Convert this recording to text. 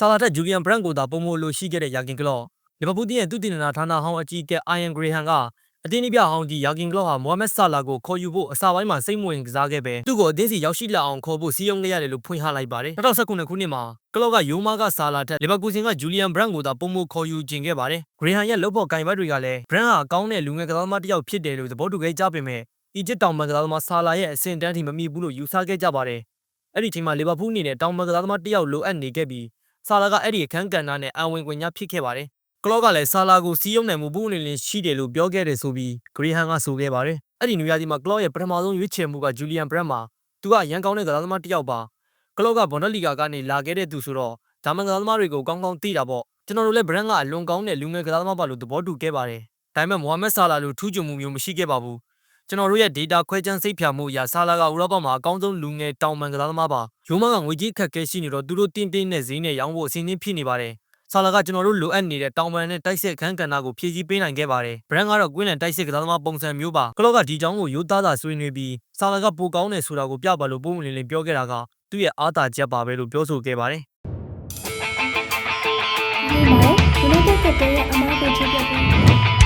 ဆာလာတက်ဂျူလီယန်ဘရန့်ကိုသာပုံမလို့ရှိခဲ့တဲ့ယာကင်ကလော့လီဗာပူးတင်းရဲ့သူတင်နာဌာနဟောင်းအကြီးအကဲအိုင်ယန်ဂရေဟန်ကအတင်းအပြဟောင်းကြီးယာကင်ကလော့ဟာမိုဟာမက်ဆာလာကိုခေါ်ယူဖို့အစာပိုင်းမှာစိတ်မဝင်ကစားခဲ့ပဲသူ့ကိုအသင်းစီရောက်ရှိလာအောင်ခေါ်ဖို့စီးရုံးခဲ့ရတယ်လို့ဖွင့်ဟလိုက်ပါတယ်2019ခုနှစ်မှာကလော့ကယိုမာကဆာလာတက်လီဗာပူးစင်ကဂျူလီယန်ဘရန့်ကိုသာပုံမခေါ်ယူခြင်းခဲ့ပါတယ်ဂရေဟန်ရဲ့လုပ်ဖို့ကင်ဘတ်တွေကလည်းဘရန့်ဟာကောင်းတဲ့လူငယ်ကစားသမားတစ်ယောက်ဖြစ်တယ်လို့သဘောတူခဲ့ကြပေမဲ့အီဂျစ်တောင်ပန်ကစားသမားဆာလာရဲ့အဆင့်တန်းထိမမီဘူးလို့ယူဆခဲ့ကြပါတယ်အဲ့ဒီချိန်မှာလီဗာပူးအနေနဲ့တောင်ပန်ကစားသမားတစ်ယောက်လိုအပ်နေခဲ့ပြီး ဆာလာကအဲ့ဒီအခန်းကဏ္ဍနဲ့အဝင်ခွင့်ညဖြစ်ခဲ့ပါတယ်ကလော့ကလည်းဆာလာကိုစီးရုံးနိုင်မှုဘူးအနေနဲ့ရှိတယ်လို့ပြောခဲ့တယ်ဆိုပြီးဂရီဟန်ကဆိုခဲ့ပါတယ်။အဲ့ဒီနွေရာသီမှာကလော့ရဲ့ပထမဆုံးရွေးချယ်မှုကဂျူလီယန်ဘရက်မှာသူကရန်ကောင်းတဲ့ကစားသမားတစ်ယောက်ပါ။ကလော့ကဘွန်ဒလီဂါကနေလာခဲ့တဲ့သူဆိုတော့ဂျာမန်ကစားသမားတွေကိုကောင်းကောင်းသိတာပေါ့။ကျွန်တော်တို့လည်းဘရန်ကအလွန်ကောင်းတဲ့လူငယ်ကစားသမားပါလို့သဘောတူခဲ့ပါတယ်။ဒါပေမဲ့မိုဟာမက်ဆာလာလိုထူးချွန်မှုမျိုးမရှိခဲ့ပါဘူး။ ကျွန်တော်တို့ရဲ့ data ခွဲခြမ်းစိတ်ဖြာမှုအရဆာလာကဥရောပမှာအကောင်းဆုံးလူငယ်တောင်ပန်ကစားသမားပါ။ရိုးမကငွေကြီးခက်ခဲရှိနေတော့သူတို့တင်းတင်းနဲ့ဈေးနဲ့ရောင်းဖို့အစီအစဉ်ဖြစ်နေပါတယ်။ဆာလာကကျွန်တော်တို့လိုအပ်နေတဲ့တောင်ပန်နဲ့တိုက်စစ်ခန်းကဏ္ဍကိုဖြည့်ဆည်းပေးနိုင်ခဲ့ပါတယ်။ဘရန်ကတော့ကွင်းလန်တိုက်စစ်ကစားသမားပုံစံမျိုးပါ။ကလော့ကဒီကြောင်းကိုရိုးသားသာဆွေးနွေးပြီးဆာလာကပိုကောင်းတယ်ဆိုတာကိုပြပါလို့ပုံမှန်လင်းလင်းပြောခဲ့တာကသူ့ရဲ့အားသာချက်ပါပဲလို့ပြောဆိုခဲ့ပါတယ်ဒီမှာ United ကတည်းကအမားကိုချပြပေး A Liverpool